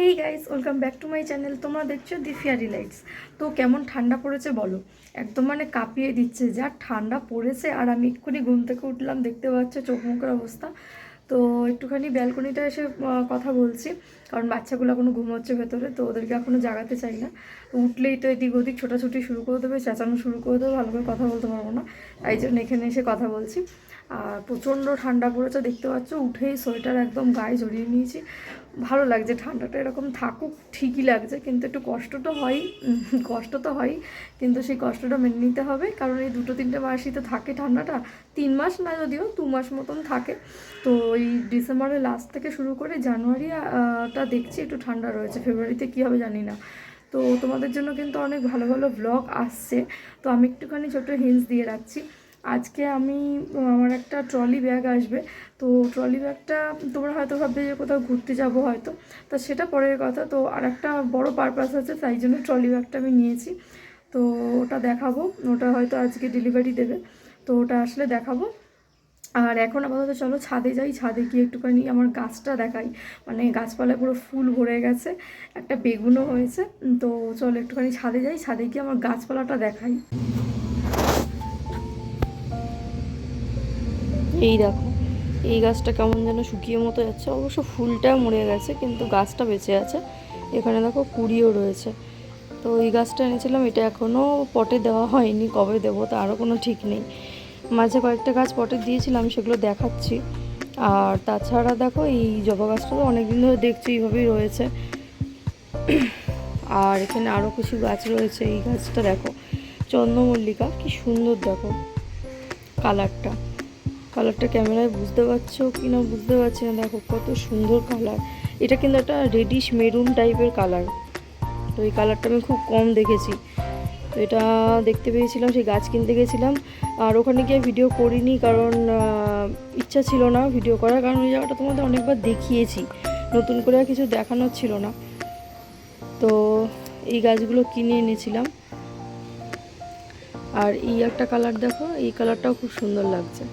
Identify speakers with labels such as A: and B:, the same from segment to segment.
A: Hey guys welcome back to my channel তোমরা দেখছ দি ফিয়ারি lights তো কেমন ঠান্ডা পড়েছে বলো? একদম মানে কাঁপিয়ে দিচ্ছে। যা ঠান্ডা পড়েছে আর আমি এক্ষুনি ঘুম থেকে উঠলাম, দেখতে পাচ্ছ চোখ মুখের অবস্থা। তো একটুখানি ব্যালকনিটা এসে কথা বলছি। কারণ বাচ্চাগুলো এখনও ঘুমোচ্ছে ভেতরে, তো ওদেরকে এখনও জাগাতে চাই না। উঠলেই তো এদিক ওদিক ছোটাছুটি শুরু করে দেবে, চেঁচানো শুরু করে দেবে, ভালো করে কথা বলতে পারব না। তাই জন্য এখানে এসে কথা বলছি। আর প্রচণ্ড ঠান্ডা পড়েছে, দেখতে পাচ্ছ, উঠেই সোয়েটার একদম গায়ে জড়িয়ে নিয়েছি। ভালো লাগছে, ঠান্ডাটা এরকম থাকুক, ঠিকই লাগছে, কিন্তু একটু কষ্ট তো হয়ই কষ্ট তো হয়ই কিন্তু সেই কষ্টটা মেনে নিতে হবে। কারণ এই দুটো তিনটে মাসই তো থাকে ঠান্ডাটা, তিন মাস না যদিও, দু মাস মতন থাকে। তো এই ডিসেম্বরের লাস্ট থেকে শুরু করে জানুয়ারি আহ, দেখছি একটু ঠান্ডা রয়েছে। ফেব্রুয়ারিতে কী হবে জানি না। তো তোমাদের জন্য কিন্তু অনেক ভালো ভালো ব্লগ আসছে। তো আমি একটুখানি ছোট্ট হিন্স দিয়ে রাখছি। আজকে আমি আমার একটা ট্রলি ব্যাগ আসবে। তো ট্রলি ব্যাগটা তোমরা হয়তো ভাববে যে কোথাও ঘুরতে যাব হয়তো। তা সেটা পরের কথা। তো আর একটা বড় পারপাস আছে তাই জন্য ট্রলি ব্যাগটা আমি নিয়েছি। তো ওটা দেখাবো। ওটা হয়তো আজকে ডেলিভারি দেবে। তো ওটা আসলে দেখাবো। আর এখন আপাতত চলো ছাদে যাই, ছাদে গিয়ে একটুখানি আমার গাছটা দেখাই। মানে গাছপালায় পুরো ফুল ভরে গেছে, একটা বেগুনও হয়েছে। তো চলো একটুখানি ছাদে যাই, ছাদে গিয়ে আমার গাছপালাটা দেখাই। এই দেখো, এই গাছটা কেমন যেন শুকিয়ে মতো যাচ্ছে। অবশ্য ফুলটা মরে গেছে, কিন্তু গাছটা বেঁচে আছে। এখানে দেখো কুড়িও রয়েছে। তো এই গাছটা এনেছিলাম, এটা এখনও পটে দেওয়া হয়নি, কবে দেবো তারও কোনো ঠিক নেই। মাঝে কয়েকটা গাছ পটে দিয়েছিলাম, সেগুলো দেখাচ্ছি। আর তাছাড়া দেখো, এই জবা গাছটা তো অনেকদিন ধরে দেখছি, এইভাবেই রয়েছে। আর এখানে আরও কিছু গাছ রয়েছে, এই গাছটা দেখো, চন্দ্রমল্লিকা, কি সুন্দর দেখো, কালারটা। কালারটা ক্যামেরায় বুঝতে পারছ কি না বুঝতে পারছি না, দেখো কত সুন্দর কালার। এটা কিন্তু একটা রেডিশ মেরুন টাইপের কালার। তো এই কালারটা আমি খুব কম দেখেছি। তো এটা দেখতে পেয়েছিলাম, সেই গাছ কিনতে গেছিলাম। আর ওখানে গিয়ে ভিডিও করিনি কারণ ইচ্ছা ছিল না ভিডিও করার। কারণ ওই জায়গাটা তোমাদের অনেকবার দেখিয়েছি। নতুন করে আর কিছু দেখানোর ছিল না। তো এই গাছগুলো কিনে এনেছিলাম। আর এই একটা কালার দেখো, এই কালারটাও খুব সুন্দর লাগছে।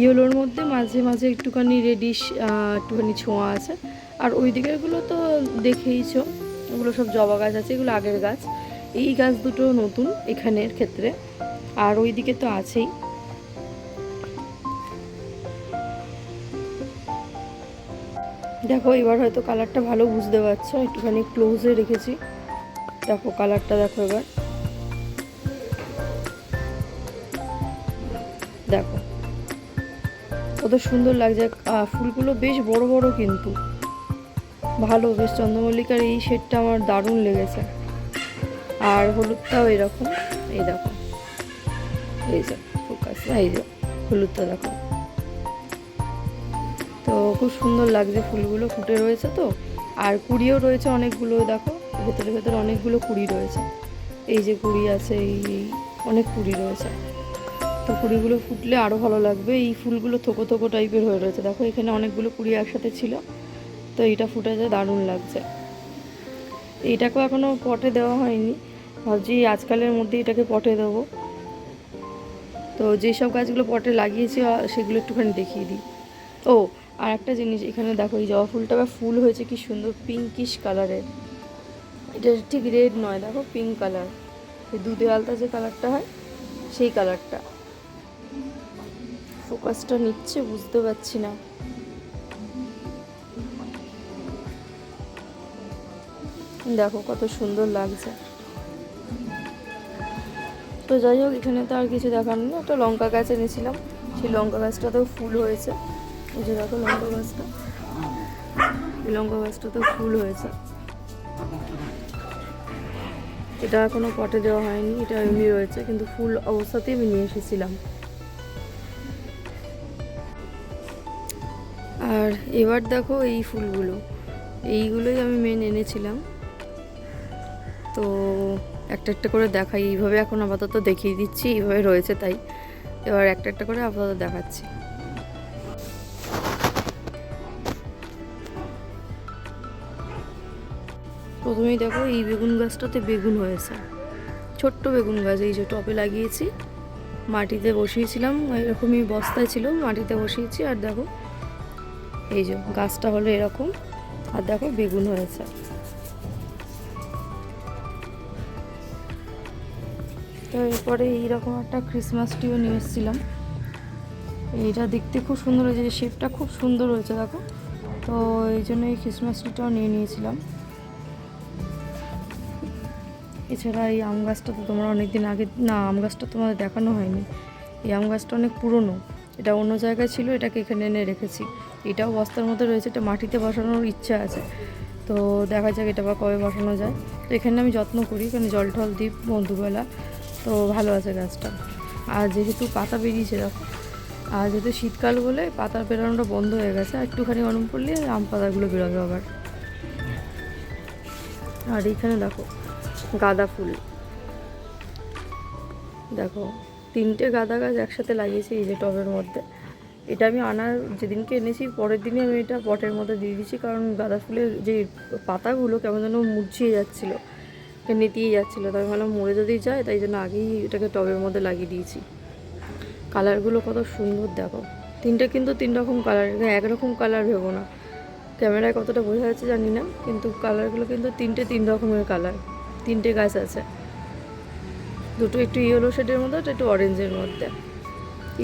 A: ইয়েলোর মধ্যে মাঝে মাঝে একটুখানি রেডিশ একটুখানি ছোঁয়া আছে। আর ওই দিকেরগুলো তো দেখেইছো। ওগুলো সব জবা গাছ আছে, এগুলো আগের গাছ। এই গাছ দুটো নতুন এখানের ক্ষেত্রে, আর ওই দিকে তো আছেই। দেখো, এবার হয়তো কালারটা ভালো বুঝতে পারছ, একটুখানি ক্লোজে রেখেছি। দেখো, কালারটা দেখো এবার। দেখো, কত সুন্দর লাগছে। ফুলগুলো বেশ বড় বড় কিন্তু। ভালো, বেশ চন্দ্রমল্লিকার এই শেডটা আমার দারুণ লেগেছে। আর হলুদটাও এরকম। এই দেখো। এই যে ফোকাস এই যে, হলুদটা দেখো। তো খুব সুন্দর লাগছে ফুলগুলো। ফুটে রয়েছে তো। আর কুড়িও রয়েছে অনেকগুলো, দেখো। ভেতরে ভেতরে অনেকগুলো কুড়ি রয়েছে। এই যে কুড়ি আছে, এই এই, অনেক কুড়ি রয়েছে। তো কুড়িগুলো ফুটলে আরও ভালো লাগবে। এই ফুলগুলো থোকো থোকো টাইপের হয়ে রয়েছে। দেখো, এখানে অনেকগুলো কুড়ি একসাথে ছিল। তো এইটা ফুটেছে দারুণ লাগছে। এইটাকেও এখনও পটে দেওয়া হয়নি। ভাবছি আজকালের মধ্যে এটাকে পটে দেবো। তো যেসব গাছগুলো পটে লাগিয়েছি সেগুলো একটুখানি দেখিয়ে দিই। ও, আর একটা জিনিস এখানে দেখো, এই জবা ফুলটা বা ফুল হয়েছে কি সুন্দর পিঙ্কিশ কালারের এটা ঠিক রেড নয়, দেখো পিঙ্ক কালার এই দুধে আলতা যে কালারটা হয়, সেই কালারটা ফোকাসটা নিচ্ছে, বুঝতে পারছি না। দেখো কত সুন্দর লাগছে। তো যাই হোক, এখানে তো আর কিছু দেখার নেই। একটা লঙ্কা গাছ এনেছিলাম। সেই লঙ্কা গাছটাতেও ফুল হয়েছে। এই যে দেখো লঙ্কা গাছটা। এই লঙ্কা গাছটাতেও ফুল হয়েছে। এটা এখনও পটে দেওয়া হয়নি। এটা এমনি রয়েছে, কিন্তু ফুল অবস্থাতেই আমি নিয়ে এসেছিলাম। আর এবার দেখো এই ফুলগুলো। এইগুলোই আমি মেন এনেছিলাম। তো একটা একটা করে দেখাই। এইভাবে এখন আপাতত দেখিয়ে দিচ্ছি, এইভাবে রয়েছে তাই। এবার একটা একটা করে আপাতত দেখাচ্ছি। প্রথমেই দেখো এই বেগুন গাছটাতে বেগুন হয়েছে। ছোট্ট বেগুন গাছ, এই যে টপে লাগিয়েছি। মাটিতে বসিয়েছিলাম, এরকমই বস্তায় ছিল, মাটিতে বসিয়েছি। আর দেখো, এই যে গাছটা হলো এরকম। আর দেখো বেগুন হয়েছে। তো এরপরে এইরকম একটা ক্রিসমাস ট্রিও নিয়ে এসেছিলাম। এইটা দেখতে খুব সুন্দর হয়েছে শেপটা খুব সুন্দর হয়েছে, দেখো। তো এই জন্য এই ক্রিসমাস ট্রিটাও নিয়ে নিয়েছিলাম। এছাড়া এই আম গাছটা তো তোমরা অনেক দিন আগে, না, আম গাছটা তোমাদের দেখানো হয়নি। এই আম গাছটা অনেক পুরনো। এটা অন্য জায়গায় ছিল, এটাকে এখানে এনে রেখেছি। এটাও বস্তার মধ্যে রয়েছে, এটা মাটিতে বসানোর ইচ্ছা আছে। তো দেখা যাক এটা বা কবে বসানো যায়। তো এখানে আমি যত্ন করি, এখানে জল টল দিই দুবেলা তো ভালো আছে গাছটা। আর যেহেতু পাতা বেরিয়েছে, দেখো। আর যেহেতু শীতকাল বলে পাতা বেরোনোটা বন্ধ হয়ে গেছে, আর একটুখানি গরম পড়লে আম পাতাগুলো বেরোবে আবার। আর এইখানে দেখো, গাঁদা ফুল। দেখো, তিনটে গাঁদা গাছ একসাথে লাগিয়েছি এই যে টবের মধ্যে। এটা আমি আনার যেদিনকে এনেছি, পরের দিনই আমি এটা পটের মধ্যে দিয়ে দিয়েছি, কারণ গাঁদা ফুলের যে পাতাগুলো কেমন যেন মুরঝিয়ে যাচ্ছিল। নেতিয়ে যাচ্ছিল, তাই ভাবলাম মরে যদি যায়, তাই জন্য আগেই এটাকে টবের মধ্যে লাগিয়ে দিয়েছি। কালারগুলো কত সুন্দর দেখো। তিনটে কিন্তু তিন রকম কালার একরকম কালার ভেবো না। ক্যামেরায় কতটা বোঝা যাচ্ছে জানি না, কিন্তু কালারগুলো কিন্তু তিনটে তিন রকমের কালার, তিনটে গাছ আছে। দুটো একটু ইয়েলো শেডের মধ্যে, একটু অরেঞ্জের মধ্যে।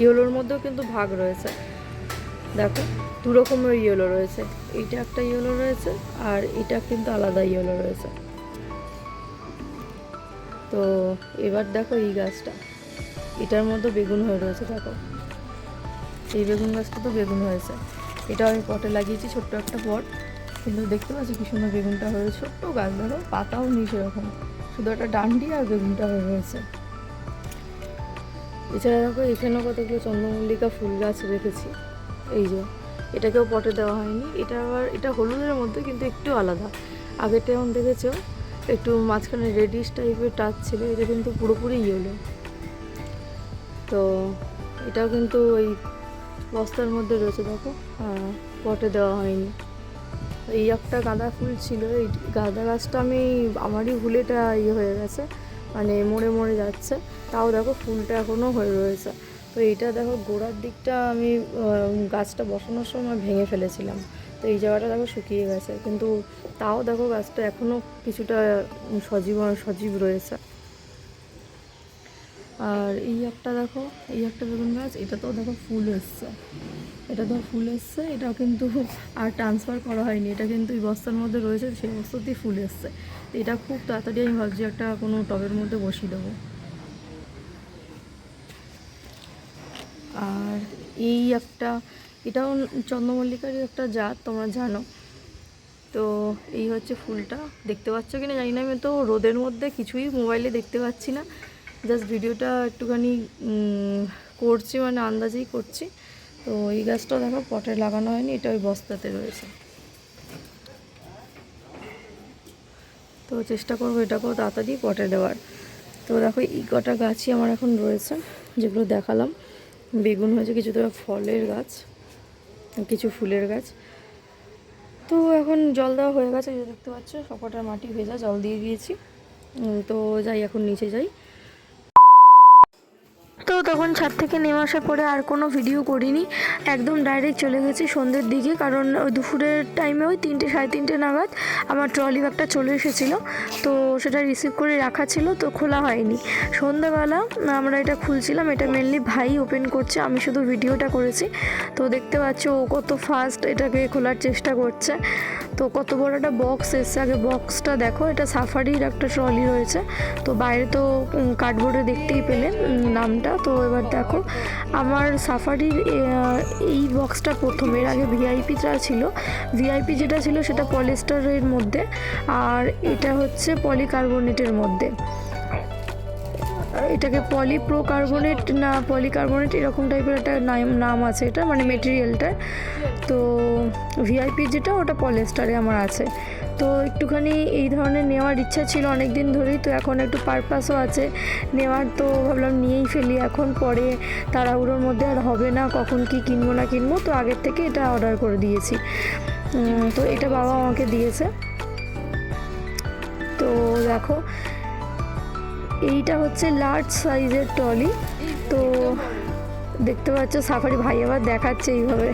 A: ইয়েলোর মধ্যেও কিন্তু ভাগ রয়েছে। দেখো দু রকমের ইয়েলো রয়েছে। এইটা একটা ইয়েলো রয়েছে, আর এটা কিন্তু আলাদা ইয়েলো রয়েছে। তো এবার দেখো এই গাছটা। এটার মধ্যে বেগুন হয়ে রয়েছে, দেখো। এই বেগুন গাছটা তো বেগুন হয়েছে। এটা আমি পটে লাগিয়েছি, ছোট্ট একটা পট। কিন্তু দেখতে পাচ্ছি কি সুন্দর বেগুনটা হয়েছে ছোট্ট গাছ ধরো পাতাও নেই সেরকম। শুধু একটা ডান্ডি আর বেগুনটা হয়ে রয়েছে। এছাড়া দেখো, এখানেও কতগুলো চন্দ্রমল্লিকা ফুল গাছ রেখেছি। এই যে, এটাকেও পটে দেওয়া হয়নি। এটা আবার, এটা হলুদের মধ্যে, কিন্তু একটু আলাদা। আগেরটা যেমন দেখেছ একটু মাঝখানে রেডিশ টাইপের টাচ ছিল, এটা কিন্তু পুরোপুরি ইয়েলো তো এটাও কিন্তু ওই বস্তার মধ্যে রয়েছে, দেখো। পটে দেওয়া হয়নি। এই একটা গাঁদা ফুল ছিল, এই গাঁদা গাছটা আমি, আমারই ভুলেটা ইয়ে হয়ে গেছে মানে মরে মরে যাচ্ছে। তাও দেখো ফুলটা এখনও হয়ে রয়েছে। তো এইটা দেখো গোড়ার দিকটা আমি গাছটা বসানোর সময় ভেঙে ফেলেছিলাম। তো এই জায়গাটা দেখো শুকিয়ে গেছে। কিন্তু তাও দেখো গাছটা এখনও কিছুটা সজীব সজীব রয়েছে। আর এই একটা দেখো, এই একটা বেগুন গাছ, এটাতেও দেখো ফুল এসছে। এটা তো ফুল এসছে, এটাও কিন্তু আর ট্রান্সফার করা হয়নি। এটা কিন্তু এই বস্তার মধ্যে রয়েছে, সেই বস্তাতেই ফুল এসছে। এটা খুব তাড়াতাড়ি আমি ভাবছি একটা কোনো টবের মধ্যে বসিয়ে দেবো। আর এই একটা এটাও চন্দ্রমল্লিকারই একটা জাত, তোমরা জানো। তো এই হচ্ছে ফুলটা। দেখতে পাচ্ছ কি না জানি না, আমি তো রোদের মধ্যে কিছুই মোবাইলে দেখতে পাচ্ছি না। জাস্ট ভিডিওটা একটুখানি করছি মানে আন্দাজেই করছি। তো এই গাছটাও দেখো, পটে লাগানো হয়নি, এটা ওই বস্তাতে রয়েছে। তো চেষ্টা করব এটাকেও তাড়াতাড়ি পটে দেওয়ার। তো দেখো, এই কটা গাছই আমার এখন রয়েছে, যেগুলো দেখালাম। বেগুন হয়েছে কিছু তো ফলের গাছ। কিছু ফুলের গাছ। তো এখন জল দেওয়া হয়ে গেছে দেখতে পাচ্ছ সবকটার মাটি ভেজা জল দিয়ে দিয়েছি। তো যাই, এখন নিচে যাই। তখন ছাদ থেকে নেমে আসার পরে আর কোনো ভিডিও করিনি। একদম ডাইরেক্ট চলে গেছি সন্ধ্যের দিকে, কারণ ওই দুপুরের টাইমে ওই তিনটে, সাড়ে তিনটে নাগাদ আমার ট্রলি ব্যাগটা চলে এসেছিল। তো সেটা রিসিভ করে রাখা ছিল, তো খোলা হয়নি। সন্ধ্যেবেলা আমরা এটা খুলছিলাম, এটা মেনলি ভাই ওপেন করছে, আমি শুধু ভিডিওটা করেছি। তো দেখতে পাচ্ছ ও কত ফাস্ট এটাকে খোলার চেষ্টা করছে। তো কত বড় একটা বক্স এসছে। আগে বক্সটা দেখো, এটা সাফারির একটা ট্রলি রয়েছে। তো বাইরে তো কার্ডবোর্ডে দেখতেই পেলেন নামটা। তো এবার দেখো, আমার সাফারির এই বক্সটা প্রথম। এর আগে ভিআইপিটা ছিল। ভিআইপি যেটা ছিল, সেটা পলিস্টারের মধ্যে। আর এটা হচ্ছে পলিকার্বনেটের মধ্যে। এটাকে পলিপ্রো কার্বনেট না পলিকার্বনেট এরকম টাইপের একটা নাম আছে এটা মানে মেটেরিয়ালটার তো ভিআইপি যেটা, ওটা পলিস্টারে আমার আছে। তো একটুখানি এই ধরনের নেওয়ার ইচ্ছা ছিল অনেক দিন ধরেই, তো এখন একটু পারপাসও আছে। নেওয়ার তো ভাবলাম নিয়েই ফেলি, এখন পরে তাড়াহুড়োর মধ্যে আর হবে না, কখন কি কিনবো না কিনবো, তো আগের থেকে এটা অর্ডার করে দিয়েছি। তো এটা বাবা আমাকে দিয়েছে। তো দেখো এইটা হচ্ছে লার্জ সাইজের ট্রলি তো দেখতে পাচ্ছ সাফারি ভাই আবার দেখাচ্ছে এইভাবে।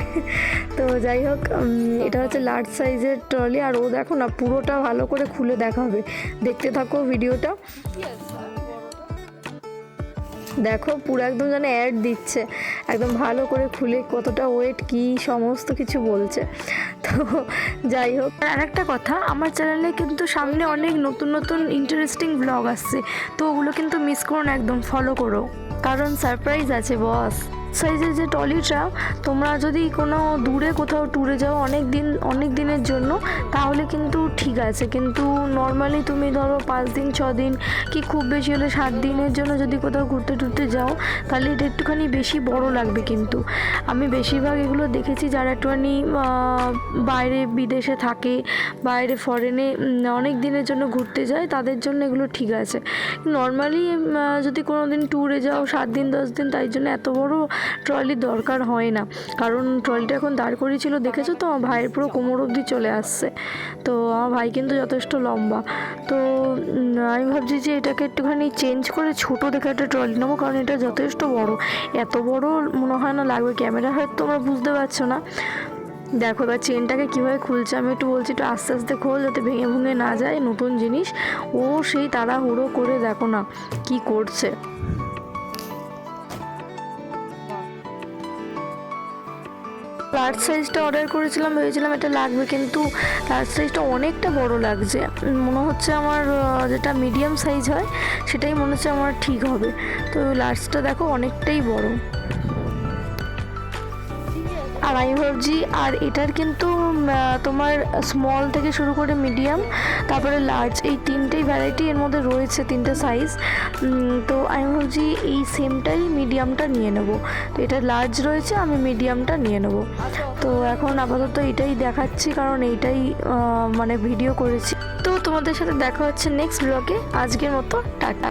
A: তো যাই হোক এটা হচ্ছে লার্জ সাইজের ট্রলি আর ও দেখো না, পুরোটা ভালো করে খুলে দেখাবে। দেখতে থাকো ভিডিওটা দেখো, পুরো একদম যেন অ্যাড দিচ্ছে। একদম ভালো করে খুলে কতটা ওয়েট কি সমস্ত কিছু বলছে। তো যাই হোক, আর একটা কথা, আমার চ্যানেলে কিন্তু সামনে অনেক নতুন নতুন ইন্টারেস্টিং ব্লগ আসছে। তো ওগুলো কিন্তু মিস করো না একদম ফলো করো। কারণ সারপ্রাইজ আছে বস সাইজের যে টলিটা তোমরা যদি কোনো দূরে কোথাও ট্যুরে যাও অনেক দিন, অনেক দিনের জন্য, তাহলে কিন্তু ঠিক আছে। কিন্তু নর্মালি তুমি ধরো পাঁচ দিন, ছ দিন কি খুব বেশি হলে সাত দিনের জন্য যদি কোথাও ঘুরতে টুরতে যাও, তাহলে এটা একটুখানি বেশি বড় লাগবে কিন্তু। আমি বেশিরভাগ এগুলো দেখেছি যারা একটুখানি বাইরে বিদেশে থাকে, বাইরে ফরেনে অনেক দিনের জন্য ঘুরতে যায়, তাদের জন্য এগুলো ঠিক আছে। নর্মালি যদি কোনো দিন ট্যুরে যাও সাত দিন, দশ দিন, তাই জন্য এত বড় ট্রলির দরকার হয় না। কারণ ট্রলিটা এখন দাঁড় করিয়েছিল, দেখেছ তো? আমার ভাইয়ের পুরো কোমর অবধি চলে আসছে। তো আমার ভাই কিন্তু যথেষ্ট লম্বা। তো আমি ভাবছি যে এটাকে একটুখানি চেঞ্জ করে ছোট দেখে একটা ট্রলি নেব, কারণ এটা যথেষ্ট বড়। এত বড় মনে হয় না লাগবে। ক্যামেরা হয়তো তোমরা বুঝতে পারছ না। দেখো, এবার চেনটাকে কীভাবে খুলছে, আমি একটু বলছি একটু আস্তে আস্তে খোল, যাতে ভেঙে ভেঙে না যায় নতুন জিনিস। ও সেই তাড়াহুড়ো করে দেখো না কি করছে। লার্জ সাইজটা অর্ডার করেছিলাম, ভেবেছিলাম এটা লাগবে, কিন্তু লার্জ সাইজটা অনেকটা বড় লাগছে। মনে হচ্ছে আমার যেটা মিডিয়াম সাইজ হয়, সেটাই মনে হচ্ছে আমার ঠিক হবে। তো লার্জটা দেখো অনেকটাই বড়। আমি ভাবছি আর এটার কিন্তু তোমার স্মল থেকে শুরু করে মিডিয়াম তারপরে লার্জ এই তিনটেই ভ্যারাইটি এর মধ্যে রয়েছে, তিনটে সাইজ তো আমি ভাবছি এই সেমটাই মিডিয়ামটা নিয়ে নেব। তো এটা লার্জ রয়েছে, আমি মিডিয়ামটা নিয়ে নেব। তো এখন আপাতত এটাই দেখাচ্ছি, কারণ এইটাই মানে ভিডিও করেছি। তো তোমাদের সাথে দেখা হচ্ছে নেক্সট ব্লগে আজকের মতো, টাটা।